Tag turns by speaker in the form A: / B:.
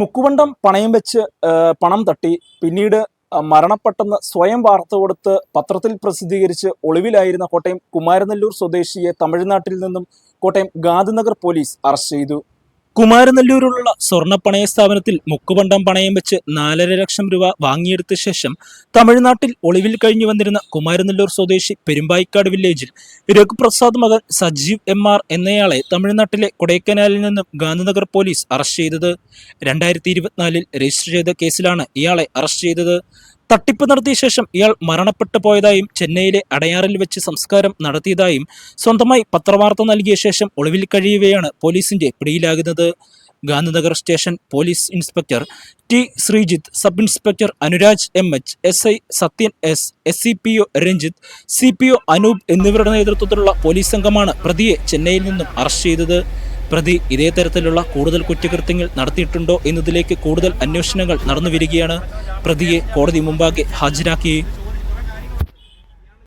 A: മുക്കുവണ്ടം പണയം വെച്ച് പണം തട്ടി. പിന്നീട് മരണപ്പെട്ടെന്ന് സ്വയം വാർത്ത കൊടുത്ത് പത്രത്തിൽ പ്രസിദ്ധീകരിച്ച് ഒളിവിലായിരുന്ന കോട്ടയം കുമാരനെല്ലൂർ സ്വദേശിയെ തമിഴ്നാട്ടിൽ നിന്നും കോട്ടയം ഗാന്ധിനഗർ പോലീസ് അറസ്റ്റ് ചെയ്തു. കുമാരനെല്ലൂരിലുള്ള സ്വർണ പണയ സ്ഥാപനത്തിൽ മുക്കുപണ്ടം പണയം വെച്ച് നാലര ലക്ഷം രൂപ വാങ്ങിയെടുത്ത ശേഷം തമിഴ്നാട്ടിൽ ഒളിവിൽ കഴിഞ്ഞു വന്നിരുന്ന കുമാരനെല്ലൂർ സ്വദേശി പെരുമ്പായിക്കാട് വില്ലേജിൽ രഘുപ്രസാദ് മകൻ സജീവ് എം ആർ എന്നയാളെ തമിഴ്നാട്ടിലെ കൊടൈക്കനാലിൽ നിന്നും ഗാന്ധിനഗർ പോലീസ് അറസ്റ്റ് ചെയ്തത്. രണ്ടായിരത്തി ഇരുപത്തിനാലിൽ രജിസ്റ്റർ ചെയ്ത കേസിലാണ് ഇയാളെ അറസ്റ്റ് ചെയ്തത്. തട്ടിപ്പ് നടത്തിയ ശേഷം ഇയാൾ മരണപ്പെട്ടു പോയതായും ചെന്നൈയിലെ അടയാറിൽ വെച്ച് സംസ്കാരം നടത്തിയതായും സ്വന്തമായി പത്രവാർത്ത നൽകിയ ശേഷം ഒളിവിൽ കഴിയവെയാണ് പോലീസിന്റെ പിടിയിലാകുന്നത്. Gandhinagar station police inspector T. Sreejith sub inspector Anuraj M. H S. I. Sathyan S. S. C. P. O. Ranjith C. P. O. Anoop എന്നിവരുടെ നേതൃത്വത്തിലുള്ള പോലീസ് സംഘമാണ് പ്രതിയെ ചെന്നൈയിൽ നിന്നും അറസ്റ്റ് ചെയ്തത്. പ്രതി ഇതേ തരത്തിലുള്ള കൂടുതൽ കുറ്റകൃത്യങ്ങൾ നടത്തിയിട്ടുണ്ടോ എന്നതിലേക്ക് കൂടുതൽ അന്വേഷണങ്ങൾ നടന്നു വരികയാണ് പ്രതിയെ കോടതി മുമ്പാകെ ഹാജരാക്കി.